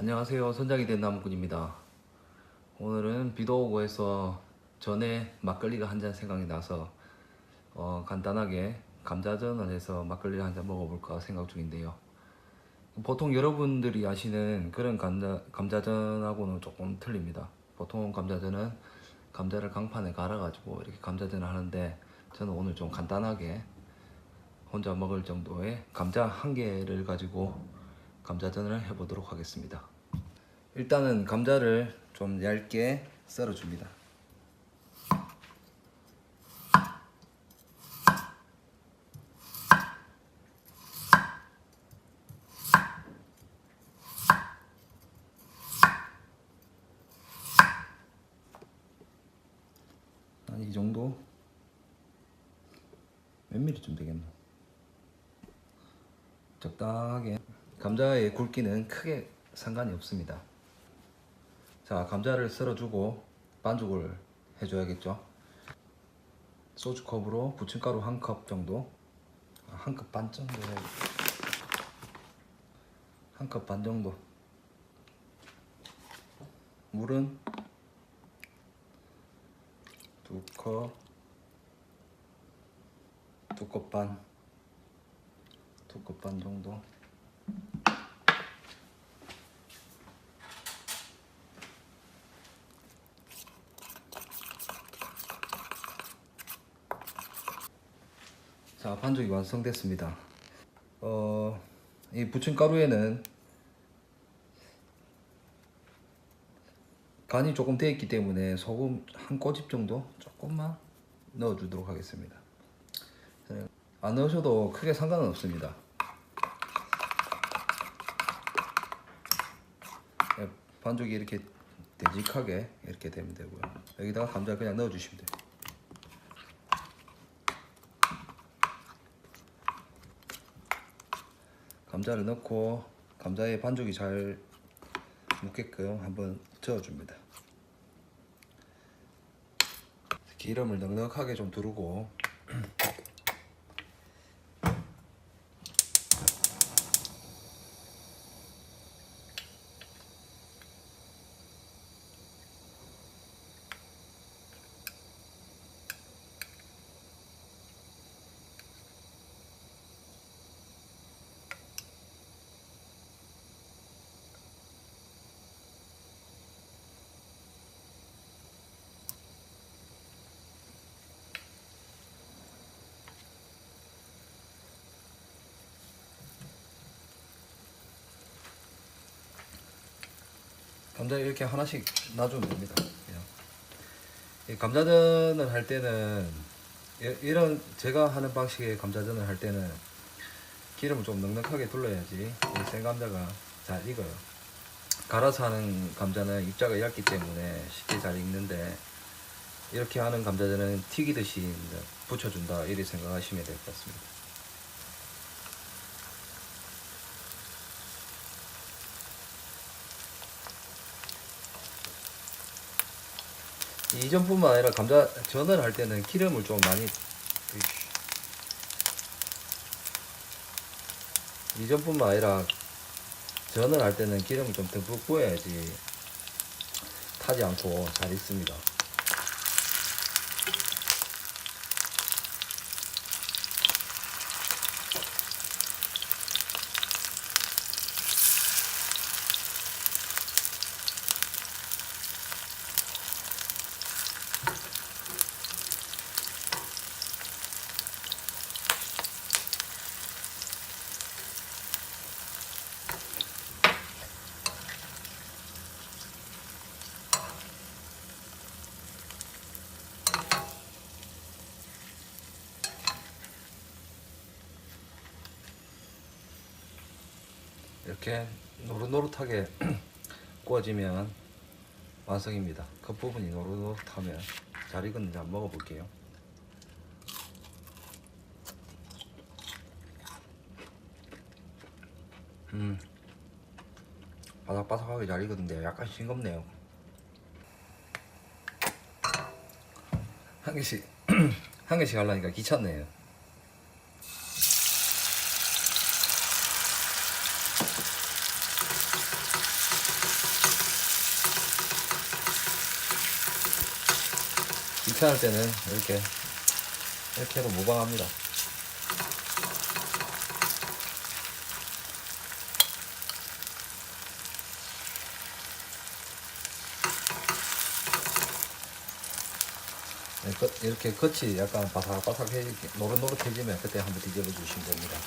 안녕하세요. 선장이 된 나무꾼입니다. 오늘은 비도 오고 해서 전에 막걸리가 한 잔 생각이 나서 어, 간단하게 감자전을 해서 막걸리를 한잔 먹어볼까 생각 중인데요. 보통 여러분들이 아시는 그런 감자, 감자전하고는 조금 틀립니다. 보통 감자전은 감자를 강판에 갈아가지고 이렇게 감자전을 하는데 저는 오늘 좀 간단하게 혼자 먹을 정도의 감자 한 개를 가지고 감자전을 해보도록 하겠습니다. 일단은 감자를 좀 얇게 썰어줍니다. 한 이 정도 몇 미리쯤 되겠나? 적당하게 감자의 굵기는 크게 상관이 없습니다. 자 감자를 썰어주고 반죽을 해줘야겠죠. 소주컵으로 부침가루 한 컵 정도, 한 컵 반 정도, 한 컵 반 정도. 물은 두 컵, 두 컵 반, 두 컵 반 정도. 자, 반죽이 완성됐습니다. 어, 이 부침가루에는 간이 조금 되어 있기 때문에 소금 한 꼬집 정도 조금만 넣어 주도록 하겠습니다. 네, 안 넣으셔도 크게 상관은 없습니다. 네, 반죽이 이렇게 되직하게 이렇게 되면 되고요. 여기다가 감자 그냥 넣어 주시면 돼요. 감자를 넣고 감자에 반죽이 잘 묻게끔 한번 저어줍니다. 기름을 넉넉하게 좀 두르고 감자 이렇게 하나씩 놔주면 됩니다. 그냥. 이 감자전을 할 때는 이- 이런 제가 하는 방식의 감자전을 할 때는 기름을 좀 넉넉하게 둘러야지 이 생감자가 잘 익어요. 갈아서 하는 감자는 입자가 얇기 때문에 쉽게 잘 익는데 이렇게 하는 감자전은 튀기듯이 붙여준다 이렇게 생각하시면 될 것 같습니다. 이전뿐만 아니라 감자 전을 할 때는 기름을 좀 많이 이전뿐만 아니라 전을 할 때는 기름을 좀 듬뿍 부어야지 타지 않고 잘 익습니다. 이렇게 노릇노릇하게 구워지면 완성입니다. 겉부분이 노릇노릇하면 잘 익었는지 한번 먹어볼게요. 음, 바삭바삭하게 잘 익었는데 약간 싱겁네요. 한 개씩 한 개씩 하려니까 귀찮네요. 귀찮을 때는 이렇게 이렇게 해도 무방합니다. 네, 그- 이렇게 겉이 약간 바삭바삭해지 노릇노릇해지면 그때 한번 뒤집어 주시면 됩니다.